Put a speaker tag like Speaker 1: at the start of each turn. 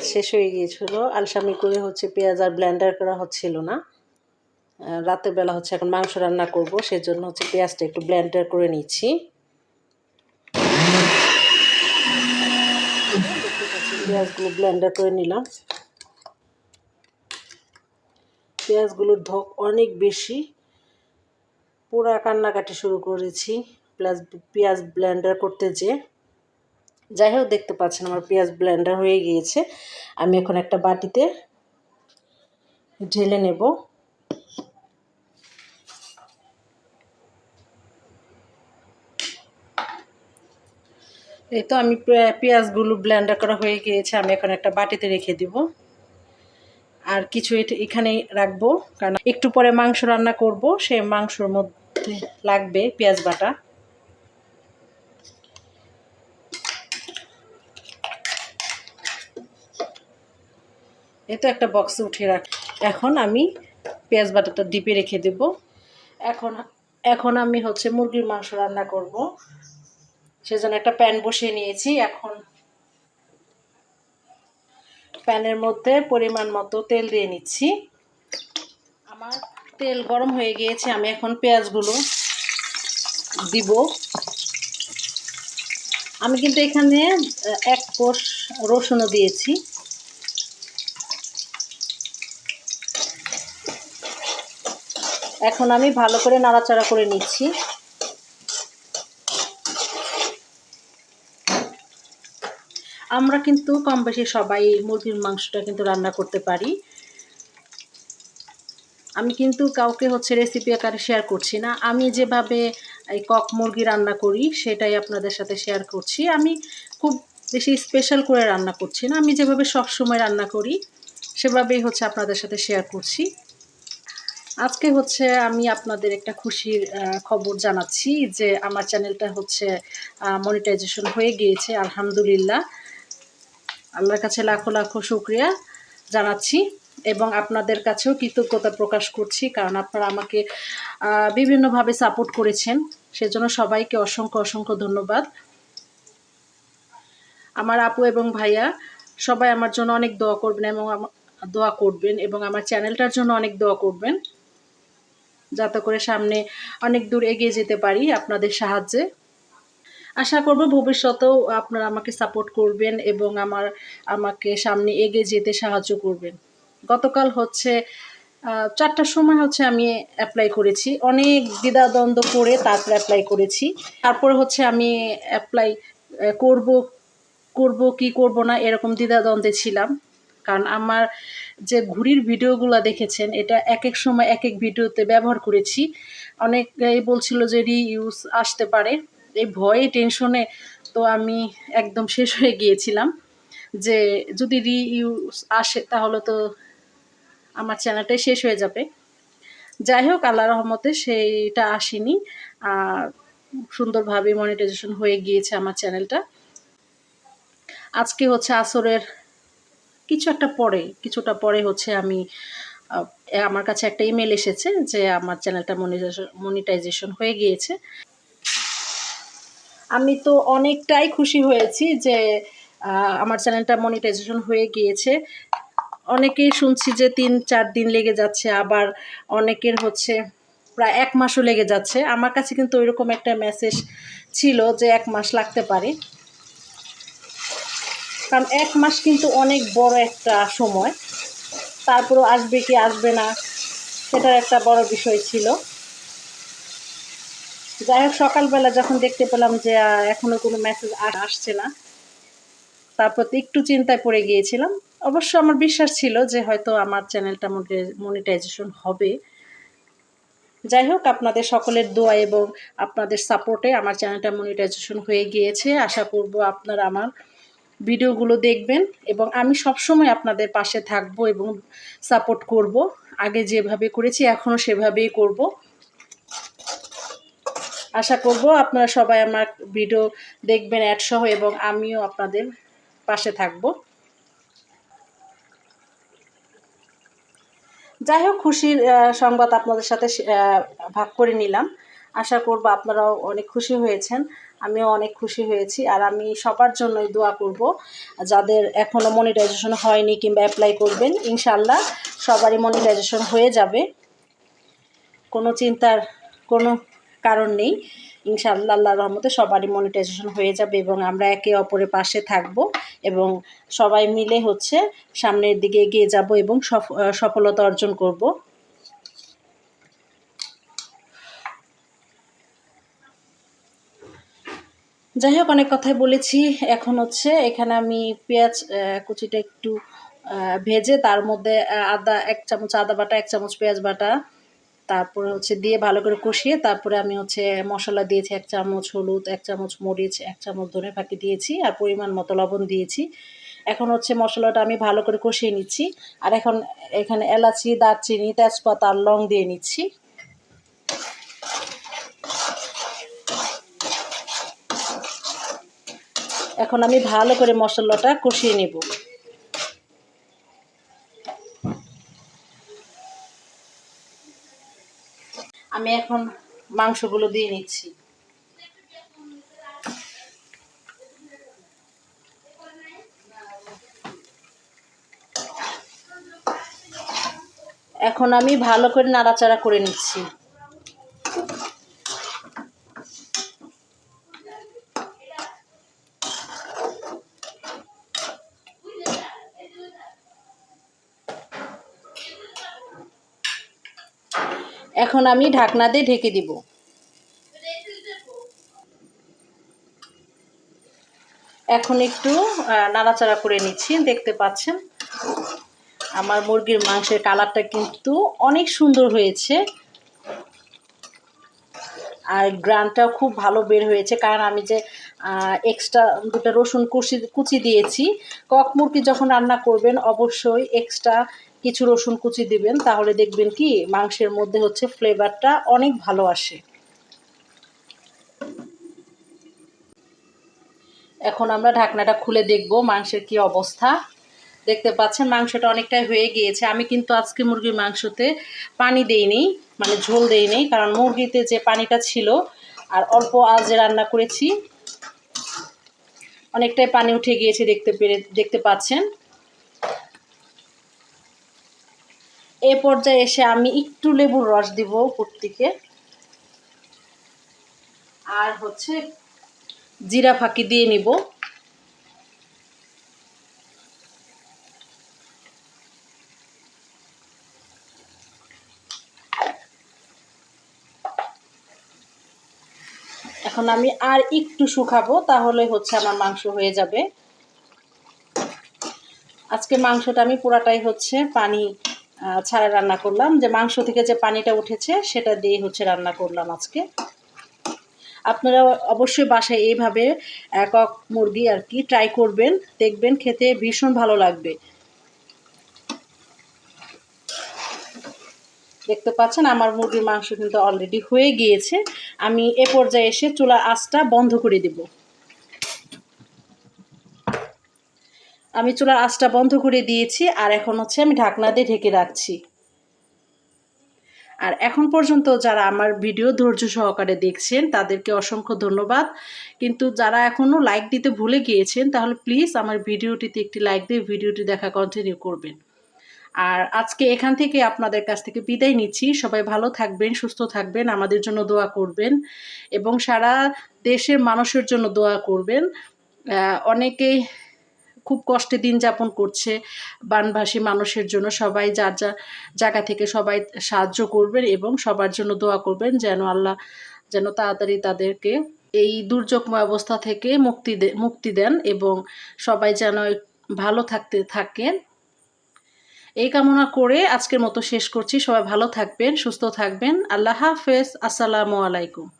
Speaker 1: পেঁয়াজ শেষ হয়ে গিয়েছিল। আলসামি করে হচ্ছে পেঁয়াজ আর ব্লেন্ডার করা হচ্ছিল না। রাতের বেলা হচ্ছে এখন মাংস রান্না করব, সেজন্য হচ্ছে পেঁয়াজটা একটু ব্লেন্ডার করে নিচ্ছি। পেঁয়াজগুলো ব্লেন্ডার করে নিলাম। পেঁয়াজগুলোর ধক অনেক বেশি। পুরা কান্নাকাটি শুরু করেছি প্লাস পেঁয়াজ ব্লেন্ডার করতে যে। যাই হোক, দেখতে পাচ্ছেন আমার পেঁয়াজ ব্লেন্ডার হয়ে গিয়েছে। আমি এখন একটা বাটিতে ঢেলে নেব। এই তো আমি পেঁয়াজগুলো ব্লেন্ডার করা হয়ে গিয়েছে, আমি এখন একটা বাটিতে রেখে দিব। আর কিছু এটা এখানে রাখব, কারণ একটু পরে মাংস রান্না করব, সেই মাংসর মধ্যে লাগবে পেঁয়াজ বাটা। তো একটা বক্সে উঠে রাখ এখন আমি পেঁয়াজ বাটাটা ডিপে রেখে দেব। এখন এখন আমি হচ্ছে মুরগির মাংস রান্না করব। সেজন্য একটা প্যান বসিয়ে নিয়েছি। এখন প্যানের মধ্যে পরিমাণ মতো তেল দিয়ে নিচ্ছি। আমার তেল গরম হয়ে গিয়েছে। আমি এখন পেঁয়াজগুলো দিব। আমি কিন্তু এখানে এক কোষ রসুনও দিয়েছি। এখন আমি ভালো করে নাড়াচাড়া করে নিচ্ছি। আমরা কিন্তু কম বেশি সবাই মুরগির মাংসটা কিন্তু রান্না করতে পারি। আমি কিন্তু কাউকে হচ্ছে রেসিপি আকারে শেয়ার করছি না। আমি যেভাবে এই কক মুরগি রান্না করি, সেটাই আপনাদের সাথে শেয়ার করছি। আমি খুব বেশি স্পেশাল করে রান্না করছি না। আমি যেভাবে সবসময় রান্না করি, সেভাবেই হচ্ছে আপনাদের সাথে শেয়ার করছি। আজকে হচ্ছে আমি আপনাদের একটা খুশির খবর জানাচ্ছি যে আমার চ্যানেলটা হচ্ছে মনিটাইজেশন হয়ে গিয়েছে, আলহামদুলিল্লাহ। আল্লাহর কাছে লাখো লাখো শুক্রিয়া জানাচ্ছি এবং আপনাদের কাছেও কৃতজ্ঞতা প্রকাশ করছি, কারণ আপনারা আমাকে বিভিন্নভাবে সাপোর্ট করেছেন। সেজন্য সবাইকে অসংখ্য অসংখ্য ধন্যবাদ। আমার আপু এবং ভাইয়া, সবাই আমার জন্য অনেক দোয়া করবেন এবং দোয়া করবেন এবং আমার চ্যানেলটার জন্য অনেক দোয়া করবেন। যাতে করে সামনে অনেক দূর এগিয়ে যেতে পারি আপনাদের সাহায্যে। আশা করব ভবিষ্যতেও আপনারা আমাকে সাপোর্ট করবেন এবং আমার, আমাকে সামনে এগিয়ে যেতে সাহায্য করবেন। গতকাল হচ্ছে চারটার সময় হচ্ছে আমি অ্যাপ্লাই করেছি। অনেক দ্বিধাদ্বন্দ্ব করে তারপর অ্যাপ্লাই করেছি। তারপরে হচ্ছে আমি অ্যাপ্লাই করব করব কি করব না এরকম দ্বিধাদ্বন্দ্বে ছিলাম। কারণ আমার যে ঘুড়ির ভিডিওগুলো দেখেছেন, এটা এক এক সময় এক এক ভিডিওতে ব্যবহার করেছি। অনেকেই বলছিল যে রি ইউজ আসতে পারে। এই ভয়ে টেনশনে তো আমি একদম শেষ হয়ে গিয়েছিলাম যে যদি রি ইউজ আসে তাহলে তো আমার চ্যানেলটাই শেষ হয়ে যাবে। যাই হোক আল্লাহ রহমতে সেইটা আসেনি। আর সুন্দরভাবে মনিটাইজেশন হয়ে গিয়েছে আমার চ্যানেলটা। আজকে হচ্ছে আসরের কিছু একটা পরে, কিছুটা পরে হচ্ছে আমি আমার কাছে একটা ইমেল এসেছে যে আমার চ্যানেলটা মনিটাইজেশন হয়ে গিয়েছে। আমি তো অনেকটাই খুশি হয়েছি যে আমার চ্যানেলটা মনিটাইজেশন হয়ে গিয়েছে। অনেকেই শুনছি যে তিন, চার দিন লেগে যাচ্ছে, আবার অনেকের হচ্ছে প্রায় এক মাসও লেগে যাচ্ছে। আমার কাছে কিন্তু ওইরকম একটা মেসেজ ছিল যে এক মাস লাগতে পারে। কারণ এক মাস কিন্তু অনেক বড় একটা সময়। তারপরও আসবে কি আসবে না সেটার একটা বড় বিষয় ছিল। যাই হোক সকালবেলা যখন দেখতে পেলাম যে আহ, এখনও কোনো মেসেজ আসছে না তারপর একটু চিন্তায় পড়ে গিয়েছিলাম। অবশ্য আমার বিশ্বাস ছিল যে হয়তো আমার চ্যানেলটা মনিটাইজেশন হবে। যাই হোক আপনাদের সকলের দোয়া এবং আপনাদের সাপোর্টে আমার চ্যানেলটা মনিটাইজেশন হয়ে গিয়েছে। আশা করব আপনারা আমার ভিডিওগুলো দেখবেন এবং আমি সবসময় আপনাদের পাশে থাকব এবং সাপোর্ট করব। আগে যেভাবে করেছি, এখনও সেভাবেই করব। আশা করব আপনারা সবাই আমার ভিডিও দেখবেন অ্যাড সহ এবং আমিও আপনাদের পাশে থাকব। যাই হোক, খুশির সংবাদ আপনাদের সাথে ভাগ করে নিলাম। আশা করব আপনারাও অনেক খুশি হয়েছেন। আমিও অনেক খুশি হয়েছি আর আমি সবার জন্যই দোয়া করব যাদের এখনও মনিটাইজেশন হয়নি কিংবা অ্যাপ্লাই করবেন ইনশাল্লাহ সবারই মনিটাইজেশন হয়ে যাবে। কোনো চিন্তার কোনো কারণ নেই। ইনশাআল্লাহ আল্লাহ রহমতে সবারই মনিটাইজেশন হয়ে যাবে এবং আমরা একে অপরের পাশে থাকব এবং সবাই মিলে হচ্ছে সামনের দিকে এগিয়ে যাব এবং সফলতা অর্জন করব। যাই হোক, অনেক কথাই বলেছি। এখন হচ্ছে এখানে আমি পেঁয়াজ কুচিটা একটু ভেজে তার মধ্যে আদা এক চামচ, আদা বাটা, এক চামচ পেঁয়াজ বাটা, তারপরে হচ্ছে দিয়ে ভালো করে কষিয়ে তারপরে আমি হচ্ছে মশলা দিয়েছি এক চামচ হলুদ, এক চামচ মরিচ, এক চামচ ধনে ফাঁকি দিয়েছি আর পরিমাণ মতো লবণ দিয়েছি। এখন হচ্ছে মশলাটা আমি ভালো করে কষিয়ে নিচ্ছি। আর এখন এখানে এলাচি, দারচিনি, তেজপাতা আর লং দিয়ে নিচ্ছি। এখন আমি ভালো করে মশলাটা কষিয়ে নেব। আমি এখন মাংসগুলো দিয়ে নিচ্ছি। এখন আমি ভালো করে নাড়াচাড়া করে নিচ্ছি। এখন আমি ঢাকনা দিয়ে ঢেকে দিব। এখন একটু নাড়াচাড়া করে নিচ্ছি, দেখতে পাচ্ছেন? আমার মুরগির মাংসের কালারটা কিন্তু অনেক সুন্দর হয়েছে। আর গ্রানটাও খুব ভালো বের হয়েছে, কারণ আমি যে এক্সট্রা দুটো রসুন কুচি কুচি দিয়েছি। কক মুরগি যখন রান্না করবেন, অবশ্যই এক্সট্রা কিছু রসুন কুচি দিবেন, তাহলে দেখবেন কি মাংসের মধ্যে হচ্ছে ফ্লেভারটা অনেক ভালো আসে। এখন আমরা ঢাকনাটা খুলে দেখব মাংসের কি অবস্থা। দেখতে পাচ্ছেন মাংসটা অনেকটাই হয়ে গিয়েছে। আমি কিন্তু আজকে মুরগির মাংসতে পানি দেইনি মানে ঝোল দেইনি, কারণ মুরগিতে যে পানিটা ছিল, আর অল্প আজে রান্না করেছি, অনেকটাই পানি উঠে গিয়েছে দেখতে পেরে, দেখতে পাচ্ছেন। এ পর্যায়ে এসে আমি একটু লেবুর রস দিব থেকে। আর হচ্ছে জিরা ফাঁকি দিয়ে নিব। এখন আমি আর একটু শুকাবো, তাহলে হচ্ছে আমার মাংস হয়ে যাবে। আজকে মাংসটা আমি পুরাটাই হচ্ছে পানি ছাড়া রান্না করলাম। যে মাংস থেকে যে পানিটা উঠেছে, সেটা দিয়ে হচ্ছে রান্না করলাম আজকে। আপনারা অবশ্যই বাসায় এইভাবে একক মুরগি আর কি ট্রাই করবেন। দেখবেন খেতে ভীষণ ভালো লাগবে। দেখতে পাচ্ছেন, আমার মুরগির মাংস কিন্তু অলরেডি হয়ে গিয়েছে। আমি এ পর্যায়ে এসে চুলার আঁচটা বন্ধ করে দেবো। আমি চুলার আঁচটা বন্ধ করে দিয়েছি আর এখন হচ্ছে আমি ঢাকনা দিয়ে ঢেকে রাখছি। আর এখন পর্যন্ত যারা আমার ভিডিও ধৈর্য সহকারে দেখছেন, তাদেরকে অসংখ্য ধন্যবাদ। কিন্তু যারা এখনও লাইক দিতে ভুলে গিয়েছেন, তাহলে প্লিজ আমার ভিডিওটিতে একটি লাইক দিয়ে ভিডিওটি দেখা কন্টিনিউ করবেন। আর আজকে এখান থেকে আপনাদের কাছ থেকে বিদায় নিচ্ছি। সবাই ভালো থাকবেন, সুস্থ থাকবেন, আমাদের জন্য দোয়া করবেন এবং সারা দেশের মানুষের জন্য দোয়া করবেন। অনেকেই খুব কষ্টে দিন যাপন করছে বানভাসী মানুষের জন্য। সবাই যার যা জায়গা থেকে সবাই সাহায্য করবেন এবং সবার জন্য দোয়া করবেন যেন আল্লাহ যেন তাড়াতাড়ি তাদেরকে এই দুর্যোগময় অবস্থা থেকে মুক্তি দে, মুক্তি দেন এবং সবাই যেন ভালো থাকতে থাকেন। এই কামনা করে আজকের মতো শেষ করছি। সবাই ভালো থাকবেন, সুস্থ থাকবেন। আল্লাহ হাফেজ। আসসালামু আলাইকুম।